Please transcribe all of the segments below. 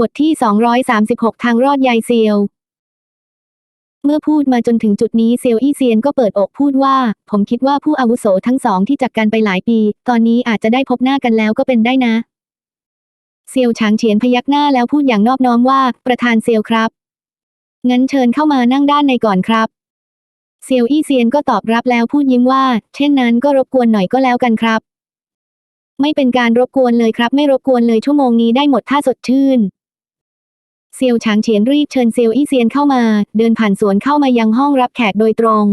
บทที่ 236 ทางรอดยายเซียว เมื่อพูดมาจนถึงจุดนี้เซียวอี้เซียนก็เปิดอกพูดว่า ผมคิดว่าผู้อาวุโสทั้งสองที่จากกันไปหลายปี ตอนนี้อาจจะได้พบหน้ากันแล้วก็เป็นได้นะ เซียวฉางเฉียนพยักหน้าแล้วพูดอย่างนอบน้อมว่า ประธานเซียวครับ งั้นเชิญเข้ามานั่งด้านในก่อนครับ เซียวอี้เซียนก็ตอบรับแล้วพูดยิ้มว่า เช่นนั้นก็รบกวนหน่อยก็แล้วกันครับ ไม่เป็นการรบกวนเลยครับ ไม่รบกวนเลยชั่วโมงนี้ได้หมดถ้าสดชื่น เซียวฉางเฉียนรีบเชิญเซียวอี้เซียนเข้ามา เดินผ่านสวนเข้ามายังห้องรับแขกโดยตรง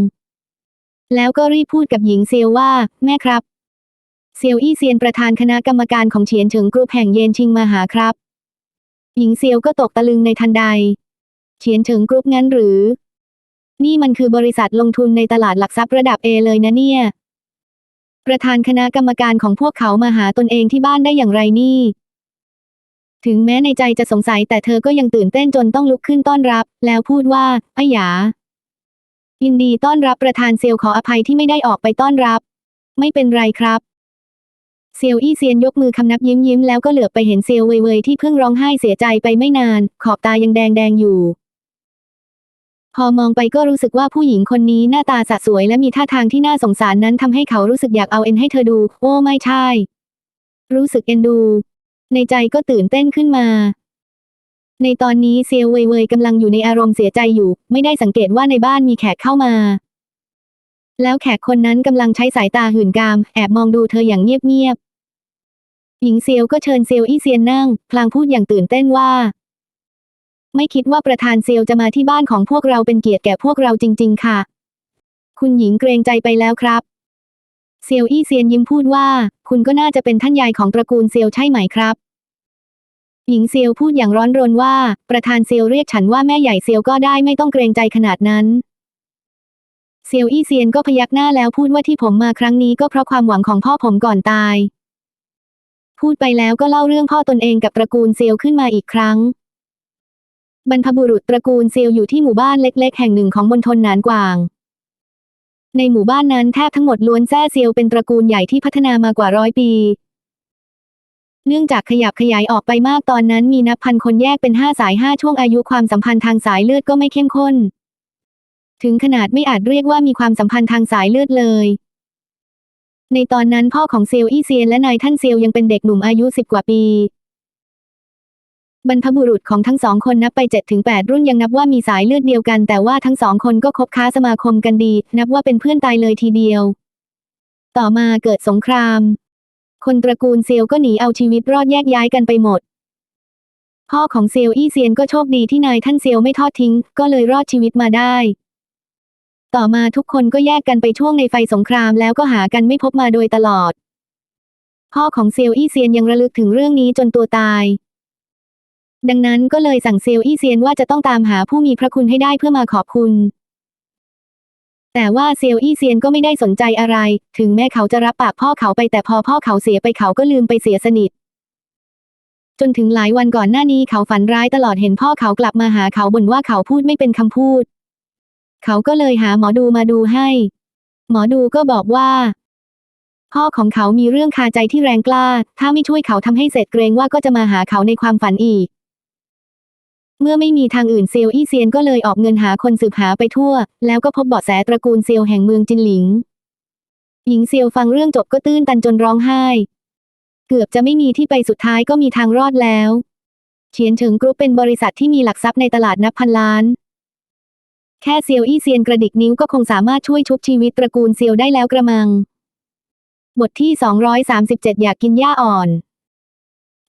แล้วก็รีบพูดกับหญิงเซียวว่า แม่ครับ เซียวอี้เซียนประธานคณะกรรมการของเฉียนเฉิงกรุ๊ปแห่งเยนชิงมาหาครับ หญิงเซียวก็ตกตะลึงในทันใด เฉียนเฉิงกรุ๊ปงั้นหรือ นี่มันคือบริษัทลงทุนในตลาดหลักทรัพย์ระดับเอเลยนะเนี่ย ประธานคณะกรรมการของพวกเขามาหาตนเองที่บ้านได้อย่างไรนี่ ถึงแม้ในใจจะสงสัยแต่เธอก็ยังตื่นเต้นจนต้องลุกขึ้นต้อนรับ แล้วพูดว่าอ้หยา ยินดีต้อนรับประธานเซียวขออภัยที่ไม่ได้ออกไปต้อนรับ ไม่เป็นไรครับ เซียวอี้เซียนยกมือคำนับยิ้มยิ้มแล้วก็เหลือบไปเห็นเซียวเว่ยเว่ยที่เพิ่งร้องไห้เสียใจไปไม่นาน ขอบตายังแดงแดงอยู่ พอมองไปก็รู้สึกว่าผู้หญิงคนนี้หน้าตาสะสวยและมีท่าทางที่น่าสงสารนั้นทำให้เขารู้สึกอยากเอาเอ็นให้เธอดู โอ้ไม่ใช่ รู้สึกเอ็นดู ในใจก็ตื่นเต้นขึ้นมา ในตอนนี้เซียวเว่ยเว่ยกำลังอยู่ในอารมณ์เสียใจอยู่ ไม่ได้สังเกตว่าในบ้านมีแขกเข้ามา แล้วแขกคนนั้นกำลังใช้สายตาหื่นกาม แอบมองดูเธออย่างเงียบๆหญิงเซียวก็เชิญเซียวอี้เซียนนั่ง พลางพูดอย่างตื่นเต้นว่า ไม่คิดว่าประธานเซียวจะมาที่บ้านของพวกเราเป็นเกียรติแก่พวกเราจริง ๆ ค่ะ คุณหญิงเกรงใจไปแล้วครับเซียวอี้เซียนยิ้มพูดว่า คุณก็น่าจะเป็นท่านยายของตระกูลเซียวใช่ไหมครับ หญิงเซียวพูดอย่างร้อนรนว่า ประธานเซียวเรียกฉันว่าแม่ใหญ่เซียวก็ได้ไม่ต้องเกรงใจขนาดนั้น เซียวอี้เซียนก็พยักหน้าแล้วพูดว่าที่ผมมาครั้งนี้ก็เพราะความหวังของพ่อผมก่อนตาย พูดไปแล้วก็เล่าเรื่องพ่อตนเองกับตระกูลเซียวขึ้นมาอีกครั้ง บรรพบุรุษตระกูลเซียวอยู่ที่หมู่บ้านเล็ก ๆ แห่งหนึ่งของมณฑลหนานกวางในหมู่บ้านนั้นแทบทั้งหมดล้วนแซ่เซียวเป็นตระกูลใหญ่ที่พัฒนามากว่าร้อยปี เนื่องจากขยับขยายออกไปมากตอนนั้นมีนับพันคนแยกเป็นห้าสายห้าช่วงอายุความสัมพันธ์ทางสายเลือดก็ไม่เข้มข้น ถึงขนาดไม่อาจเรียกว่ามีความสัมพันธ์ทางสายเลือดเลย ในตอนนั้นพ่อของเซียวอี้เซียนและนายท่านเซียวยังเป็นเด็กหนุ่มอายุสิบกว่าปี บรรพบุรุษของทั้งสองคนนับไป7จถึงแรุ่นยังนับว่ามีสายเลือดเดียวกัน แต่ว่าทั้งสองคนก็คบค้าสมาคมกันดี นับว่าเป็นเพื่อนตายเลยทีเดียว ต่อมาเกิดสงคราม คนตระกูลเซียวก็หนีเอาชีวิตรอดแยกย้ายกันไปหมด พ่อของเซียวอี้เซียนก็โชคดีที่นายท่านเซียวไม่ทอดทิ้ง ก็เลยรอดชีวิตมาได้ ต่อมาทุกคนก็แยกกันไปช่วงในไฟสงครามแล้วก็หากันไม่พบมาโดยตลอด พ่อของเซียวอี้เซียนยังระลึกถึงเรื่องนี้จนตัวตาย ดังนั้นก็เลยสั่งเซียวอี้เซียนว่าจะต้องตามหาผู้มีพระคุณให้ได้เพื่อมาขอบคุณ แต่ว่าเซียวอี้เซียนก็ไม่ได้สนใจอะไร ถึงแม้เขาจะรับปากพ่อเขาไปแต่พอพ่อเขาเสียไปเขาก็ลืมไปเสียสนิท จนถึงหลายวันก่อนหน้านี้เขาฝันร้ายตลอดเห็นพ่อเขากลับมาหาเขาบ่นว่าเขาพูดไม่เป็นคำพูด เขาก็เลยหาหมอดูมาดูให้ หมอดูก็บอกว่า พ่อของเขามีเรื่องคาใจที่แรงกล้า ถ้าไม่ช่วยเขาทำให้เสร็จเกรงว่าก็จะมาหาเขาในความฝันอีก เมื่อไม่มีทางอื่นเซียวอี้เซียนก็เลยออกเงินหาคนสืบหาไปทั่ว แล้วก็พบเบาะแสตระกูลเซียวแห่งเมืองจินหลิง หญิงเซียวฟังเรื่องจบก็ตื้นตันจนร้องไห้ เกือบจะไม่มีที่ไปสุดท้ายก็มีทางรอดแล้ว เฉียนเฉิงกรุ๊ปเป็นบริษัทที่มีหลักทรัพย์ในตลาดนับพันล้าน แค่เซียวอี้เซียนกระดิกนิ้วก็คงสามารถช่วยชุบชีวิตตระกูลเซียวได้แล้วกระมัง บทที่ 237 อยากกินหญ้าอ่อน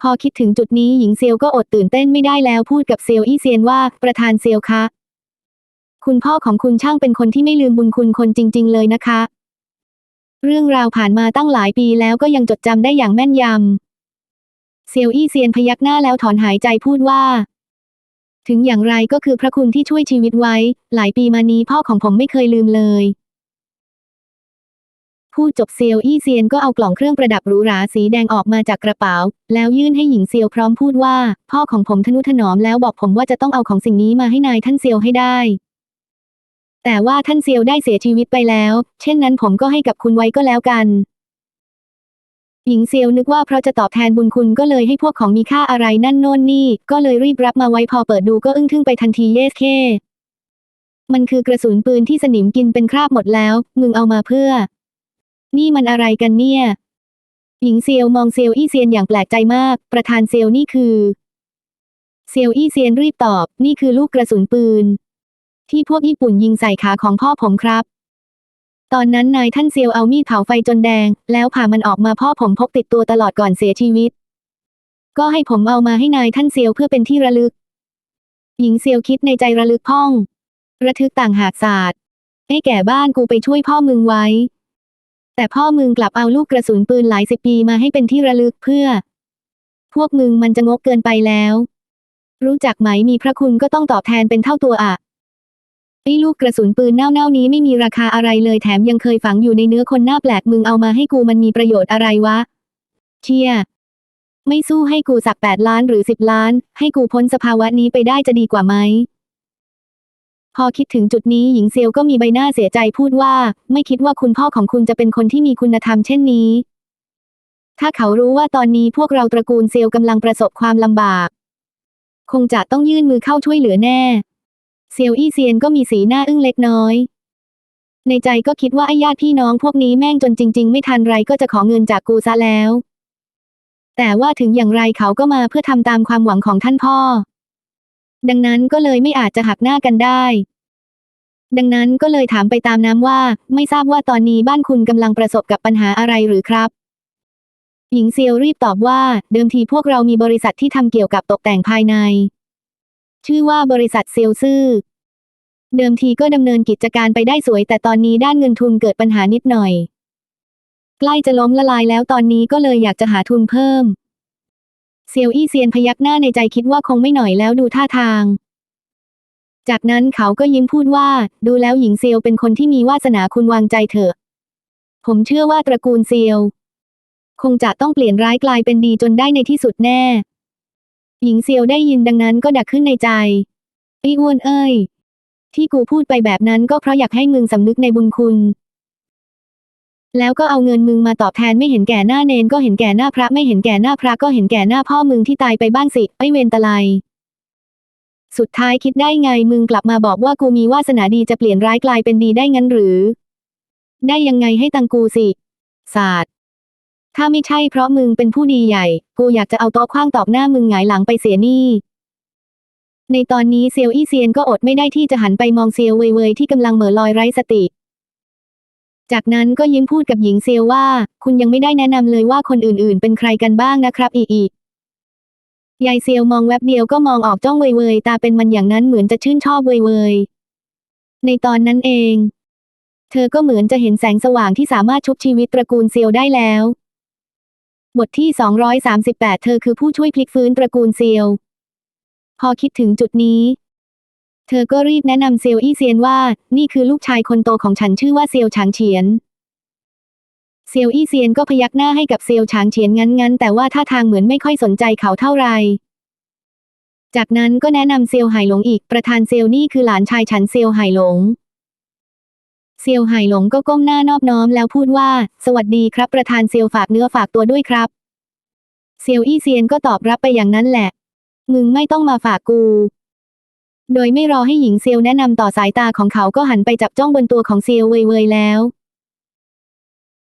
พอคิดถึงจุดนี้หญิงเซียวก็อดตื่นเต้นไม่ได้แล้วพูดกับเซียวอี้เซียนว่าประธานเซียวคะ คุณพ่อของคุณช่างเป็นคนที่ไม่ลืมบุญคุณคนจริง ๆ เลยนะคะ เรื่องราวผ่านมาตั้งหลายปีแล้วก็ยังจดจำได้อย่างแม่นยำเซียวอี้เซียนพยักหน้าแล้วถอนหายใจพูดว่า ถึงอย่างไรก็คือพระคุณที่ช่วยชีวิตไว้ หลายปีมานี้พ่อของผมไม่เคยลืมเลย พูดจบเซียวอี้เซียนก็เอากล่องเครื่องประดับหรูหราสีแดงออกมาจากกระเป๋า แล้วยื่นให้หญิงเซียวพร้อมพูดว่า พ่อของผมทนุถนอมแล้วบอกผมว่าจะต้องเอาของสิ่งนี้มาให้นายท่านเซียวให้ได้ แต่ว่าท่านเซียวได้เสียชีวิตไปแล้ว เช่นนั้นผมก็ให้กับคุณไว้ก็แล้วกัน หญิงเซียวนึกว่าเพราะจะตอบแทนบุญคุณก็เลยให้พวกของมีค่าอะไรนั่นโน่นนี่ ก็เลยรีบรับมาไว้พอเปิดดูก็อึ้งทึ่งไปทันทีเยสเคมันคือกระสุนปืนที่สนิมกินเป็นคราบหมดแล้ว มึงเอามาเพื่อ นี่มันอะไรกันเนี่ย หญิงเซียวมองเซียวอี้เซียนอย่างแปลกใจมาก ประธานเซียวนี่คือ เซียวอี้เซียนรีบตอบ นี่คือลูกกระสุนปืน ที่พวกญี่ปุ่นยิงใส่ขาของพ่อผมครับ ตอนนั้นนายท่านเซียวเอามีดเผาไฟจนแดง แล้วผ่ามันออกมาพ่อผมพกติดตัวตลอดก่อนเสียชีวิต ก็ให้ผมเอามาให้นายท่านเซียวเพื่อเป็นที่ระลึก หญิงเซียวคิดในใจระลึกพ่อง ระทึกต่างหากศาสตร์ไอ้แก่บ้านกูไปช่วยพ่อมึงไว้ แต่พ่อมึงกลับเอาลูกกระสุนปืนหลายสิบปีมาให้เป็นที่ระลึกเพื่อ พวกมึงมันจะงกเกินไปแล้ว รู้จักไหมมีพระคุณก็ต้องตอบแทนเป็นเท่าตัวอะไอ้ลูกกระสุนปืนเน่าๆนี้ไม่มีราคาอะไรเลยแถมยังเคยฝังอยู่ในเนื้อคนหน้าแปลกมึงเอามาให้กูมันมีประโยชน์อะไรวะ เชียไม่สู้ให้กูสักแปดล้านหรือสิบล้าน ให้กูพ้นสภาวะนี้ไปได้จะดีกว่าไหม พอคิดถึงจุดนี้หญิงเซียวก็มีใบหน้าเสียใจพูดว่า ไม่คิดว่าคุณพ่อของคุณจะเป็นคนที่มีคุณธรรมเช่นนี้ ถ้าเขารู้ว่าตอนนี้พวกเราตระกูลเซียวกำลังประสบความลำบาก คงจะต้องยื่นมือเข้าช่วยเหลือแน่ เซียวอี้เซียนก็มีสีหน้าอึ้งเล็กน้อย ในใจก็คิดว่าไอ้ญาติพี่น้องพวกนี้แม่งจนจริง ๆ ไม่ทันไรก็จะขอเงินจากกูซะแล้ว แต่ว่าถึงอย่างไรเขาก็มาเพื่อทำตามความหวังของท่านพ่อ ดังนั้นก็เลยไม่อาจจะหักหน้ากันได้ ดังนั้นก็เลยถามไปตามน้ำว่า ไม่ทราบว่าตอนนี้บ้านคุณกำลังประสบกับปัญหาอะไรหรือครับ หญิงเซียวรีบตอบว่า เดิมทีพวกเรามีบริษัทที่ทำเกี่ยวกับตกแต่งภายใน ชื่อว่าบริษัทเซลซื่อ เดิมทีก็ดำเนินกิจการไปได้สวย แต่ตอนนี้ด้านเงินทุนเกิดปัญหานิดหน่อย ใกล้จะล้มละลายแล้วตอนนี้ก็เลยอยากจะหาทุนเพิ่ม เซียวอี้เซียนพยักหน้าในใจคิดว่าคงไม่หน่อยแล้วดูท่าทาง จากนั้นเขาก็ยิ้มพูดว่า ดูแล้วหญิงเซียวเป็นคนที่มีวาสนาคุณวางใจเถอะ ผมเชื่อว่าตระกูลเซียว คงจะต้องเปลี่ยนร้ายกลายเป็นดีจนได้ในที่สุดแน่ หญิงเซียวได้ยินดังนั้นก็ดักขึ้นในใจไอ้อ้วนเอ้ยที่กูพูดไปแบบนั้นก็เพราะอยากให้มึงสำนึกในบุญคุณ แล้วก็เอาเงินมึงมาตอบแทนไม่เห็นแก่หน้าเนนก็เห็นแก่หน้าพระไม่เห็นแก่หน้าพระก็เห็นแก่หน้าพ่อมึงที่ตายไปบ้างสิ ไอเวรตะไลสุดท้ายคิดได้ไงมึงกลับมาบอกว่ากูมีวาสนาดีจะเปลี่ยนร้ายกลายเป็นดีได้งั้นหรือ ได้ยังไงให้ตังกูสิศาสตร์ถ้าไม่ใช่เพราะมึงเป็นผู้ดีใหญ่ กูอยากจะเอาโต๊ะขว้างตอบหน้ามึงหงายหลังไปเสียนี่ ในตอนนี้เซียวอี้เซียนก็อดไม่ได้ที่จะหันไปมองเซียวเว่ยเว่ยที่กำลังเหม่อลอยไร้สติ จากนั้นก็ยิ้มพูดกับหญิงเซียวว่า คุณยังไม่ได้แนะนำเลยว่าคนอื่นๆ เป็นใครกันบ้างนะครับ อีอียายเซียวมองแวบเดียวก็มองออกจ้องเว่ยเว่ยตาเป็นมันอย่างนั้นเหมือนจะชื่นชอบเว่ยเว่ยในตอนนั้นเอง เธอก็เหมือนจะเห็นแสงสว่างที่สามารถชุบชีวิตตระกูลเซียวได้แล้ว บทที่ 238 เธอคือผู้ช่วยพลิกฟื้นตระกูลเซียว พอคิดถึงจุดนี้ เธอก็รีบแนะนำเซียวอี้เซียนว่า นี่คือลูกชายคนโตของฉันชื่อว่าเซียวฉางเฉียน เซียวอี้เซียนก็พยักหน้าให้กับเซียวฉางเฉียนงั้นๆ แต่ว่าท่าทางเหมือนไม่ค่อยสนใจเขาเท่าไหร่จากนั้นก็แนะนำเซียวไหหลงอีกประธานเซียวนี่คือหลานชายฉันเซียวไหหลง เซียวไหหลงก็ก้มหน้านอบน้อมแล้วพูดว่า สวัสดีครับประธานเซียวฝากเนื้อฝากตัวด้วยครับ เซียวอี้เซียนก็ตอบรับไปอย่างนั้นแหละ มึงไม่ต้องมาฝากกู โดยไม่รอให้หญิงเซียวแนะนำต่อสายตาของเขาก็หันไปจับจ้องบนตัวของเซียวเว่ยเว่ยแล้ว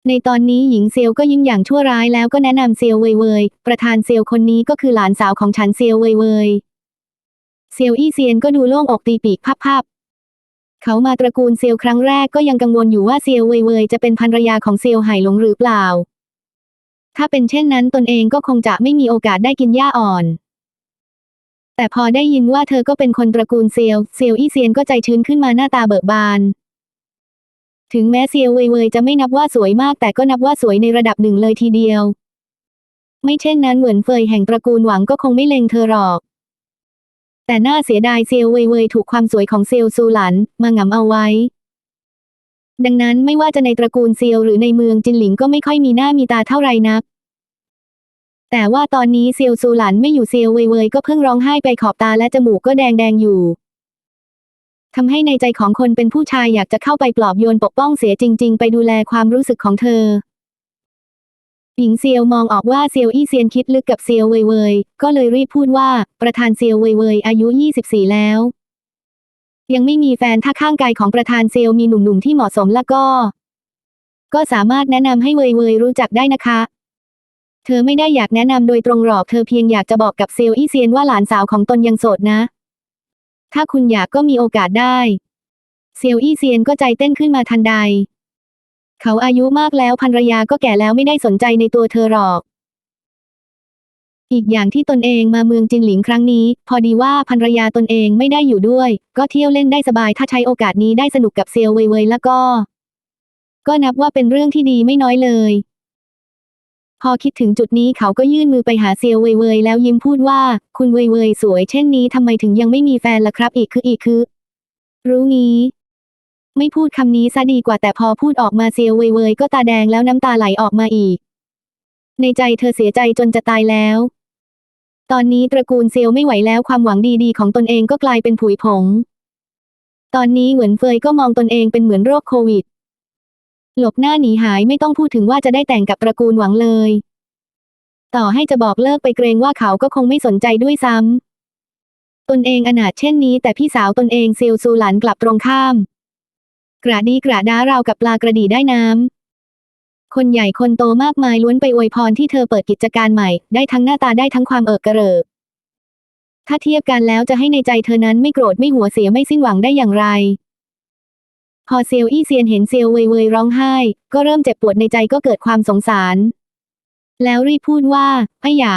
ในตอนนี้หญิงเซียวก็ยิ้มอย่างชั่วร้ายแล้วก็แนะนำเซียวเว่ยเว่ยประธานเซียวคนนี้ก็คือหลานสาวของฉันเซียวเว่ยเว่ยเซียวอี้เซียนก็ดูโล่งอกตีปีกพับๆเขามาตระกูลเซียวครั้งแรกก็ยังกังวลอยู่ว่าเซียวเว่ยเว่ยจะเป็นภรรยาของเซียวไหหลงหรือเปล่า ถ้าเป็นเช่นนั้นตนเองก็คงจะไม่มีโอกาสได้กินหญ้าอ่อน แต่พอได้ยินว่าเธอก็เป็นคนตระกูลเซียว เซียวอี้เซียนก็ใจชื้นขึ้นมาหน้าตาเบิกบาน ถึงแม้เซียวเว่ยเว่ยจะไม่นับว่าสวยมาก แต่ก็นับว่าสวยในระดับหนึ่งเลยทีเดียว ไม่เช่นนั้นเหมือนเฟยแห่งตระกูลหวังก็คงไม่เลงเธอหรอก แต่น่าเสียดายเซียวเว่ยเว่ยถูกความสวยของเซียวซูหลันมาหงำเอาไว้ ดังนั้นไม่ว่าจะในตระกูลเซียวหรือในเมืองจินหลิงก็ไม่ค่อยมีหน้ามีตาเท่าไรนัก แต่ว่าตอนนี้เซียวซูหลันไม่อยู่เซียวเว่ยเว่ยก็เพิ่งร้องไห้ไปขอบตาและจมูกก็แดงแดงอยู่ทำให้ในใจของคนเป็นผู้ชายอยากจะเข้าไปปลอบโยนปกป้องเสียจริง ๆ ไปดูแลความรู้สึกของเธอ หญิงเซียวมองออกว่าเซียวอี้เซียนคิดลึกกับเซียวเว่ยเว่ยก็เลยรีบพูดว่า ประธานเซียวเว่ยเว่ยอายุ 24 แล้ว ยังไม่มีแฟนถ้าข้างกายของประธานเซียวมีหนุ่มๆที่เหมาะสมแล้วก็ ก็สามารถแนะนำให้เว่ยเว่ยรู้จักได้นะคะ เธอไม่ได้อยากแนะนำโดยตรงหรอกเธอเพียงอยากจะบอกกับเซียวอี้เซียนว่าหลานสาวของตนยังโสดนะ ถ้าคุณอยากก็มีโอกาสได้ เซียวอี้เซียนก็ใจเต้นขึ้นมาทันใด เขาอายุมากแล้วภรรยาก็แก่แล้วไม่ได้สนใจในตัวเธอหรอกอีกอย่างที่ตนเองมาเมืองจินหลิงครั้งนี้ พอดีว่าภรรยาตนเองไม่ได้อยู่ด้วย ก็เที่ยวเล่นได้สบายถ้าใช้โอกาสนี้ได้สนุกกับเซียวเว่ยเวยแล้วก็ ก็นับว่าเป็นเรื่องที่ดีไม่น้อยเลย อคิดถึงจุดนี้เขาก็ยื่นมือไปหาเซียวเว่ยเว่ยแล้วยิ้มพูดว่า คุณเว่ยเว่ยสวยเช่นนี้ทำไมถึงยังไม่มีแฟนล่ะครับอีกคืออีกคือ รู้งี้ ไม่พูดคำนี้ซะดีกว่าแต่พอพูดออกมาเซียวเว่ยเว่ยก็ตาแดงแล้วน้ำตาไหลออกมาอีก ในใจเธอเสียใจจนจะตายแล้ว ตอนนี้ตระกูลเซียวไม่ไหวแล้วความหวังดีๆ ของตนเองก็กลายเป็นผุยผง ตอนนี้เหมือนเฟยก็มองตนเองเป็นเหมือนโรคโควิด หลบหน้าหนีหายไม่ต้องพูดถึงว่าจะได้แต่งกับตระกูลหวังเลย ต่อให้จะบอกเลิกไปเกรงว่าเขาก็คงไม่สนใจด้วยซ้ำตนเองอนาถเช่นนี้ แต่พี่สาวตนเองเซียวซูหลันกลับตรงข้าม กระดีกระด้าราวกับปลากระดีได้น้ำคนใหญ่คนโตมากมายล้วนไปอวยพรที่เธอเปิดกิจการใหม่ ได้ทั้งหน้าตาได้ทั้งความเอิกกระเริกถ้าเทียบกันแล้วจะให้ในใจเธอนั้นไม่โกรธไม่หัวเสียไม่สิ้นหวังได้อย่างไร พอเซียวอี้เซียนเห็นเซียวเว่ยเว่ยร้องไห้ ก็เริ่มเจ็บปวดในใจก็เกิดความสงสาร แล้วรีบพูดว่าไอ้หยา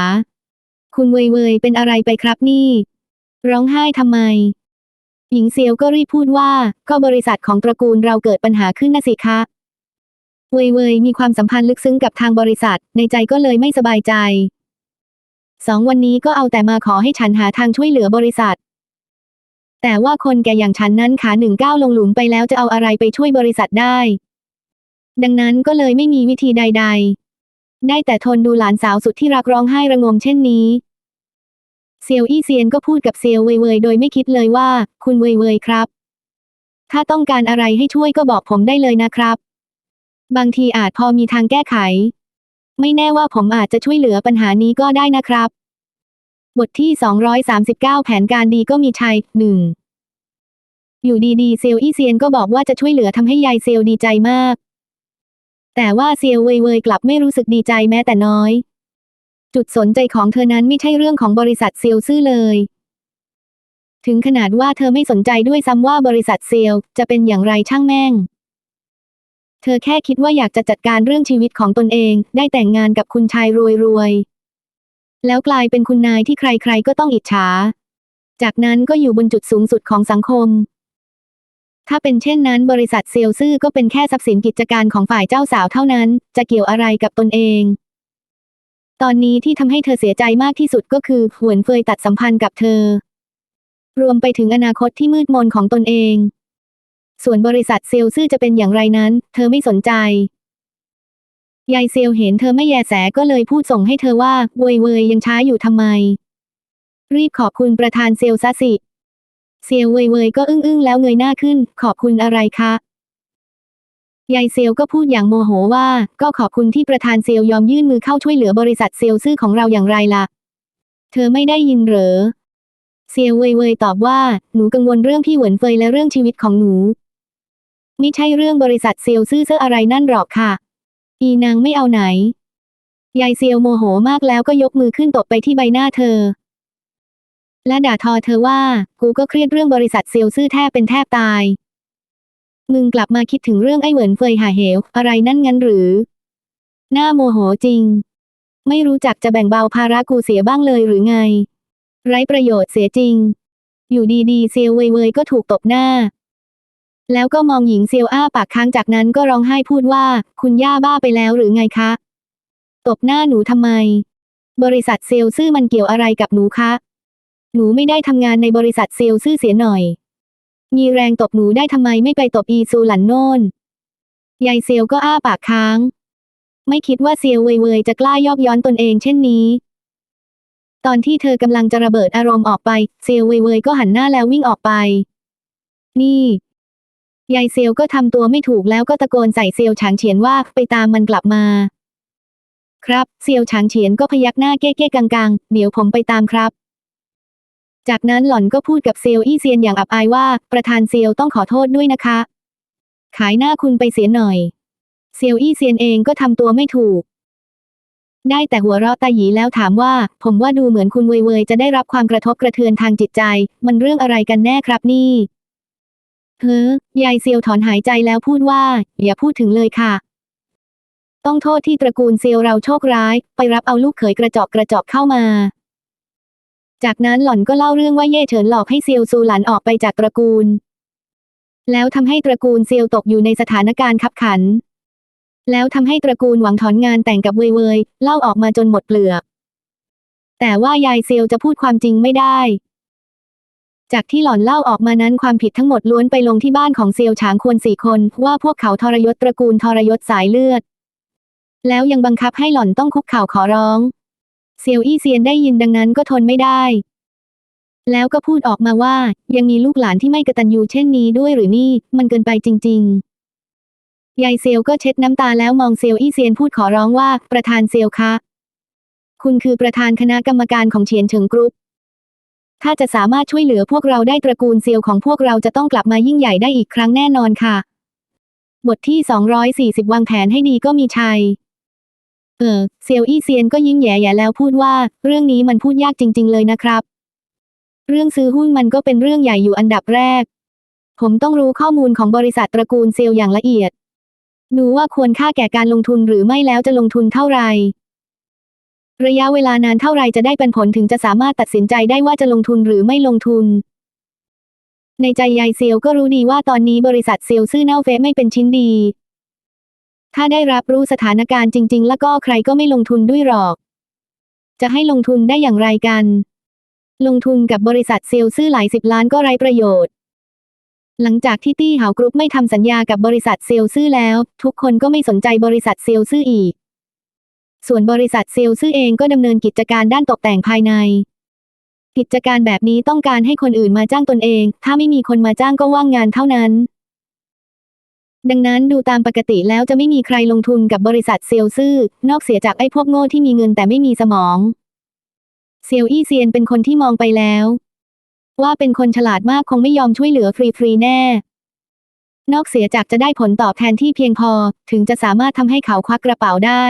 คุณเว่ยเว่ยเป็นอะไรไปครับนี่ ร้องไห้ทำไม หญิงเซียวก็รีบพูดว่า ก็บริษัทของตระกูลเราเกิดปัญหาขึ้นนะสิคะเว่ยเว่ยมีความสัมพันธ์ลึกซึ้งกับทางบริษัท ในใจก็เลยไม่สบายใจสองวันนี้ก็เอาแต่มาขอให้ฉันหาทางช่วยเหลือบริษัท แต่ว่าคนแก่อย่างฉันนั้นขาหนึ่งก้าวลงหลุมไปแล้วจะเอาอะไรไปช่วยบริษัทได้ ดังนั้นก็เลยไม่มีวิธีใด ๆ ได้แต่ทนดูหลานสาวสุดที่รักร้องไห้ระงมเช่นนี้ เซียวอี้เซียนก็พูดกับเซียวเว่ยเว่ยโดยไม่คิดเลยว่า คุณเว่ยเว่ยครับ ถ้าต้องการอะไรให้ช่วยก็บอกผมได้เลยนะครับ บางทีอาจพอมีทางแก้ไข ไม่แน่ว่าผมอาจจะช่วยเหลือปัญหานี้ก็ได้นะครับ บทที่ 239 แผนการดีก็มีชัยหนึ่งอยู่ดีๆ เซียวอี้เซียนก็บอกว่าจะช่วยเหลือทำให้ยายเซียวดีใจมาก แต่ว่าเซียวเวยเวยกลับไม่รู้สึกดีใจแม้แต่น้อย จุดสนใจของเธอนั้นไม่ใช่เรื่องของบริษัทเซียวซื่อเลย ถึงขนาดว่าเธอไม่สนใจด้วยซ้ำว่าบริษัทเซียวจะเป็นอย่างไรช่างแม่ง เธอแค่คิดว่าอยากจะจัดการเรื่องชีวิตของตนเอง ได้แต่งงานกับคุณชายรวยๆ แล้วกลายเป็นคุณนายที่ใครๆก็ต้องอิจฉา จากนั้นก็อยู่บนจุดสูงสุดของสังคม ถ้าเป็นเช่นนั้นบริษัทเซียวซื่อก็เป็นแค่ทรัพย์สินกิจการของฝ่ายเจ้าสาวเท่านั้น จะเกี่ยวอะไรกับตนเอง ตอนนี้ที่ทำให้เธอเสียใจมากที่สุดก็คือหวนเฟยตัดสัมพันธ์กับเธอ รวมไปถึงอนาคตที่มืดมนของตนเอง ส่วนบริษัทเซลซื่อจะเป็นอย่างไรนั้น เธอไม่สนใจ ยายเซลเห็นเธอไม่แยแสก็เลยพูดส่งให้เธอว่าเวยเวยยังช้าอยู่ทำไม รีบขอบคุณประธานเซลซะสิ เซลเวยเวยก็อึ้งอึ้งแล้วเงยหน้าขึ้น ขอบคุณอะไรคะยายเซลก็พูดอย่างโมโหว่า ก็ขอบคุณที่ประธานเซลยอมยื่นมือเข้าช่วยเหลือบริษัทเซลซื่อของเราอย่างไรล่ะ เธอไม่ได้ยินเหรอ เซียวเว่ยเว่ยตอบว่า หนูกังวลเรื่องพี่เหวินเฟยและเรื่องชีวิตของหนู ไม่ใช่เรื่องบริษัทเซียวซื่อเซออะไรนั่นหรอกค่ะ อีนางไม่เอาไหน ยายเซียวโมโหมากแล้วก็ยกมือขึ้นตบไปที่ใบหน้าเธอ และด่าทอเธอว่า กูก็เครียดเรื่องบริษัทเซียวซื่อแทบเป็นแทบตาย มึงกลับมาคิดถึงเรื่องไอ้เหวินเฟยหาเหว อะไรนั่นงั้นหรือ หน้าโมโหจริง ไม่รู้จักจะแบ่งเบาภาระกูเสียบ้างเลยหรือไง ไร้ประโยชน์เสียจริง อยู่ดีๆ เซียวเว่ยเวยก็ถูกตบหน้า แล้วก็มองหญิงเซียวอ้าปากค้างจากนั้นก็ร้องไห้พูดว่า คุณย่าบ้าไปแล้วหรือไงคะ ตบหน้าหนูทำไม บริษัทเซลซื่อมันเกี่ยวอะไรกับหนูคะ หนูไม่ได้ทำงานในบริษัทเซลซื่อเสียหน่อย มีแรงตบหนูได้ทำไมไม่ไปตบอีซูหลันโน่นยายเซลก็อ้าปากค้าง ไม่คิดว่าเซียวเว่ยเว่ยจะกล้ายอกย้อนตนเองเช่นนี้ตอนที่เธอกำลังจะระเบิดอารมณ์ออกไป เซียวเวยเว่ยก็หันหน้าแล้ววิ่งออกไป นี่ ยายเซียวก็ทำตัวไม่ถูกแล้วก็ตะโกนใส่เซียวฉางเฉียนว่าไปตามมันกลับมา ครับเซียวฉางเฉียนก็พยักหน้าเก้เก้กังๆเดี๋ยวผมไปตามครับ จากนั้นหล่อนก็พูดกับเซียวอี้เซียนอย่างอับอายว่า ประธานเซียวต้องขอโทษด้วยนะคะ ขายหน้าคุณไปเสียหน่อย เซียวอี้เซียนเองก็ทำตัวไม่ถูก ได้แต่หัวเราะตาหยีแล้วถามว่า ผมว่าดูเหมือนคุณเวยเวยจะได้รับความกระทบกระเทือนทางจิตใจ มันเรื่องอะไรกันแน่ครับนี่ เฮ้ยายเซียวถอนหายใจแล้วพูดว่า อย่าพูดถึงเลยค่ะ ต้องโทษที่ตระกูลเซียวเราโชคร้าย ไปรับเอาลูกเขยกระจอกกระจอกเข้ามา จากนั้นหล่อนก็เล่าเรื่องว่าเย่เฉินหลอกให้เซียวซูหลันออกไปจากตระกูล แล้วทำให้ตระกูลเซียวตกอยู่ในสถานการณ์ขับขัน แล้วทำให้ตระกูลหวังถอนงานแต่งกับเวยเวยเล่าออกมาจนหมดเปลือก แต่ว่ายายเซียวจะพูดความจริงไม่ได้ จากที่หล่อนเล่าออกมานั้นความผิดทั้งหมดล้วนไปลงที่บ้านของเซียวฉางควรสี่คน ว่าพวกเขาทรยศตระกูลทรยศสายเลือด แล้วยังบังคับให้หล่อนต้องคุกเข่าขอร้อง เซียวอี้เซียนได้ยินดังนั้นก็ทนไม่ได้ แล้วก็พูดออกมาว่า ยังมีลูกหลานที่ไม่กระตันยูเช่นนี้ด้วยหรือนี่ มันเกินไปจริง ๆ ยายเซียวก็เช็ดน้ำตาแล้วมองเซียวอี้เซียนพูดขอร้องว่า ประธานเซียวคะ คุณคือประธานคณะกรรมการของเฉียนเฉิงกรุ๊ป ถ้าจะสามารถช่วยเหลือพวกเราได้ตระกูลเซียวของพวกเราจะต้องกลับมายิ่งใหญ่ได้อีกครั้งแน่นอนค่ะ บทที่ 240 วางแผนให้ดีก็มีชัย เออ เซียวอี้เซียนก็ยิ้มแย่ๆแล้วพูดว่า เรื่องนี้มันพูดยากจริง ๆ เลยนะครับ เรื่องซื้อหุ้นมันก็เป็นเรื่องใหญ่อยู่อันดับแรก ผมต้องรู้ข้อมูลของบริษัทตระกูลเซียวอย่างละเอียดหนูว่าควรค่าแก่การลงทุนหรือไม่แล้วจะลงทุนเท่าไหร่ ระยะเวลานานเท่าไรจะได้เป็นผลถึงจะสามารถตัดสินใจได้ว่าจะลงทุนหรือไม่ลงทุน ในใจยายเซียวก็รู้ดีว่าตอนนี้บริษัทเซียวซื่อเน่าเฟะไม่เป็นชิ้นดี ถ้าได้รับรู้สถานการณ์จริง ๆ แล้วก็ใครก็ไม่ลงทุนด้วยหรอก จะให้ลงทุนได้อย่างไรกัน ลงทุนกับบริษัทเซียวซื่อหลายสิบล้านก็ไร้ประโยชน์ หลังจากที่ตี้เหากรุ๊ปไม่ทำสัญญากับบริษัทเซียวซื่อแล้ว ทุกคนก็ไม่สนใจบริษัทเซียวซื่ออีก ส่วนบริษัทเซียวซื่อเองก็ดำเนินกิจการด้านตกแต่งภายใน กิจการแบบนี้ต้องการให้คนอื่นมาจ้างตนเอง ถ้าไม่มีคนมาจ้างก็ว่างงานเท่านั้น ดังนั้นดูตามปกติแล้วจะไม่มีใครลงทุนกับบริษัทเซียวซื่อ นอกเสียจากไอ้พวกโง่ที่มีเงินแต่ไม่มีสมอง เซียวอี้เซียนเป็นคนที่มองไปแล้ว ว่าเป็นคนฉลาดมากคงไม่ยอมช่วยเหลือฟรีๆแน่นอกเสียจากจะได้ผลตอบแทนที่เพียงพอ ถึงจะสามารถทำให้เขาควักกระเป๋าได้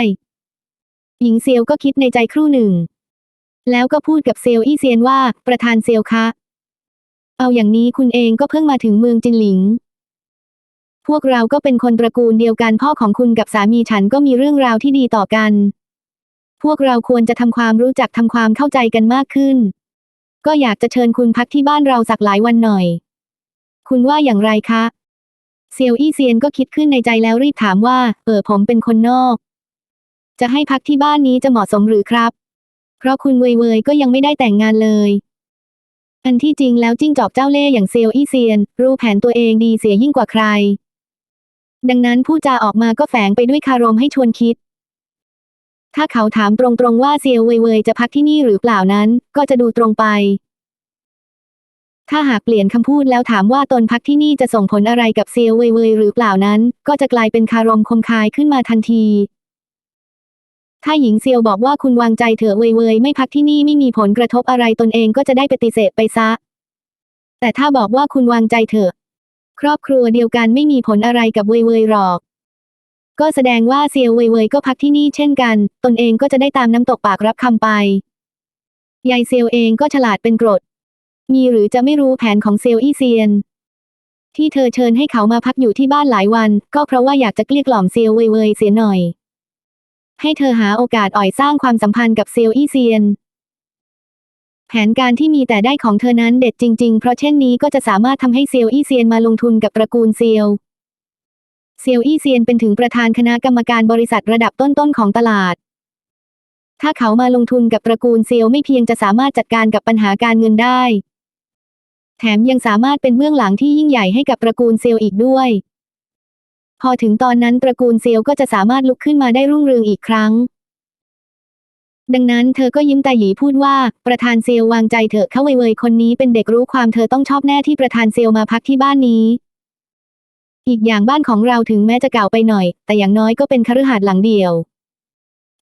หญิงเซียวก็คิดในใจครู่หนึ่ง แล้วก็พูดกับเซียวอี้เซียนว่า ประธานเซียวคะ เอาอย่างนี้คุณเองก็เพิ่งมาถึงเมืองจินหลิง พวกเราก็เป็นคนตระกูลเดียวกันพ่อของคุณกับสามีฉันก็มีเรื่องราวที่ดีต่อกัน พวกเราควรจะทำความรู้จักทำความเข้าใจกันมากขึ้น ก็อยากจะเชิญคุณพักที่บ้านเราสักหลายวันหน่อย คุณว่าอย่างไรคะเซียวอี้เซียนก็คิดขึ้นในใจแล้วรีบถามว่า เออผมเป็นคนนอก จะให้พักที่บ้านนี้จะเหมาะสมหรือครับ เพราะคุณเวยเวยก็ยังไม่ได้แต่งงานเลย อันที่จริงแล้วจิ้งจอกเจ้าเล่ห์อย่างเซียวอี้เซียน รู้แผนตัวเองดีเสียยิ่งกว่าใคร ดังนั้นผู้จาออกมาก็แฝงไปด้วยคารมให้ชวนคิด ถ้าเขาถามตรงๆว่าเซียวเวยเวยจะพักที่นี่หรือเปล่านั้น ก็จะดูตรงไป ถ้าหากเปลี่ยนคำพูดแล้วถามว่าตนพักที่นี่จะส่งผลอะไรกับเซียวเวยเวยหรือเปล่านั้น ก็จะกลายเป็นคารมคมคายขึ้นมาทันที ถ้าหญิงเซียวบอกว่าคุณวางใจเถอะเวยเวยไม่พักที่นี่ไม่มีผลกระทบอะไรตนเองก็จะได้ปฏิเสธไปซะ แต่ถ้าบอกว่าคุณวางใจเถอะ ครอบครัวเดียวกันไม่มีผลอะไรกับเวยเวยหรอก ก็แสดงว่าเซียวเวยเวยก็พักที่นี่เช่นกัน ตนเองก็จะได้ตามน้ำตกปากรับคำไปยายเซียวเองก็ฉลาดเป็นกรด มีหรือจะไม่รู้แผนของเซียวอี้เซียน ที่เธอเชิญให้เขามาพักอยู่ที่บ้านหลายวัน ก็เพราะว่าอยากจะเกลี้ยกล่อมเซียวเวยเวยเสียหน่อย ให้เธอหาโอกาสอ่อยสร้างความสัมพันธ์กับเซียวอี้เซียน แผนการที่มีแต่ได้ของเธอนั้นเด็ดจริง ๆ เพราะเช่นนี้ก็จะสามารถทำให้เซียวอี้เซียนมาลงทุนกับตระกูลเซียว เซียวอี้เซียนเป็นถึงประธานคณะกรรมการบริษัทระดับต้นๆของตลาด ถ้าเขามาลงทุนกับตระกูลเซียวไม่เพียงจะสามารถจัดการกับปัญหาการเงินได้ แถมยังสามารถเป็นเบื้องหลังที่ยิ่งใหญ่ให้กับตระกูลเซียวอีกด้วย พอถึงตอนนั้นตระกูลเซียวก็จะสามารถลุกขึ้นมาได้รุ่งเรืองอีกครั้ง ดังนั้นเธอก็ยิ้มตาหยีพูดว่า ประธานเซียววางใจเถอะเขาเวยๆคนนี้เป็นเด็กรู้ความเธอต้องชอบแน่ที่ประธานเซียวมาพักที่บ้านนี้ อีกอย่างบ้านของเราถึงแม้จะเก่าไปหน่อย แต่อย่างน้อยก็เป็นคฤหาสน์หลังเดียว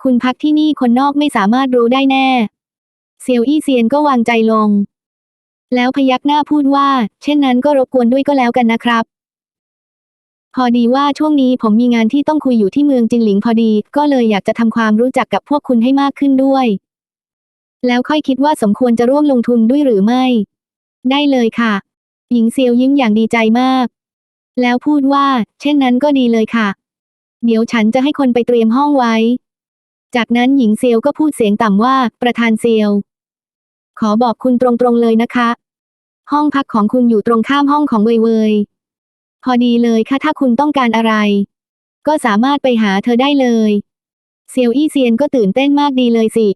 คุณพักที่นี่คนนอกไม่สามารถรู้ได้แน่ เซียวอี้เซียนก็วางใจลง แล้วพยักหน้าพูดว่า เช่นนั้นก็รบกวนด้วยก็แล้วกันนะครับ พอดีว่าช่วงนี้ผมมีงานที่ต้องคุยอยู่ที่เมืองจินหลิงพอดี ก็เลยอยากจะทำความรู้จักกับพวกคุณให้มากขึ้นด้วย แล้วค่อยคิดว่าสมควรจะร่วมลงทุนด้วยหรือไม่ ได้เลยค่ะ หญิงเซียวยิ้มอย่างดีใจมาก แล้วพูดว่า เช่นนั้นก็ดีเลยค่ะ เดี๋ยวฉันจะให้คนไปเตรียมห้องไว้ จากนั้นหญิงเซียวก็พูดเสียงต่ำว่า ประธานเซียว ขอบอกคุณตรงๆเลยนะคะ ห้องพักของคุณอยู่ตรงข้ามห้องของเวยเวย พอดีเลยค่ะถ้าคุณต้องการอะไร ก็สามารถไปหาเธอได้เลยเซียวอี้เซียนก็ตื่นเต้นมากดีเลยสิ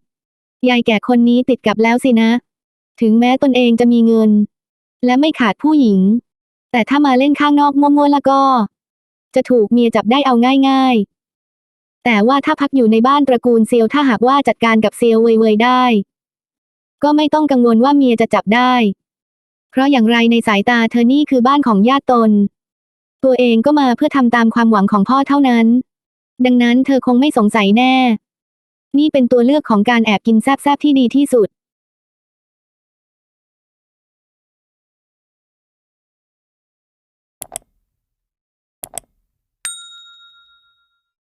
ยายแก่คนนี้ติดกับแล้วสินะ ถึงแม้ตนเองจะมีเงิน และไม่ขาดผู้หญิง แต่ถ้ามาเล่นข้างนอกมั่วๆแล้วก็ จะถูกเมียจับได้เอาง่ายๆ แต่ว่าถ้าพักอยู่ในบ้านตระกูลเซียวถ้าหากว่าจัดการกับเซียวเวยๆได้ ก็ไม่ต้องกังวลว่าเมียจะจับได้ เพราะอย่างไรในสายตาเธอนี่คือบ้านของญาติตน ตัวเองก็มาเพื่อทำตามความหวังของพ่อเท่านั้น ดังนั้นเธอคงไม่สงสัยแน่ นี่เป็นตัวเลือกของการแอบกินแซบๆที่ดีที่สุด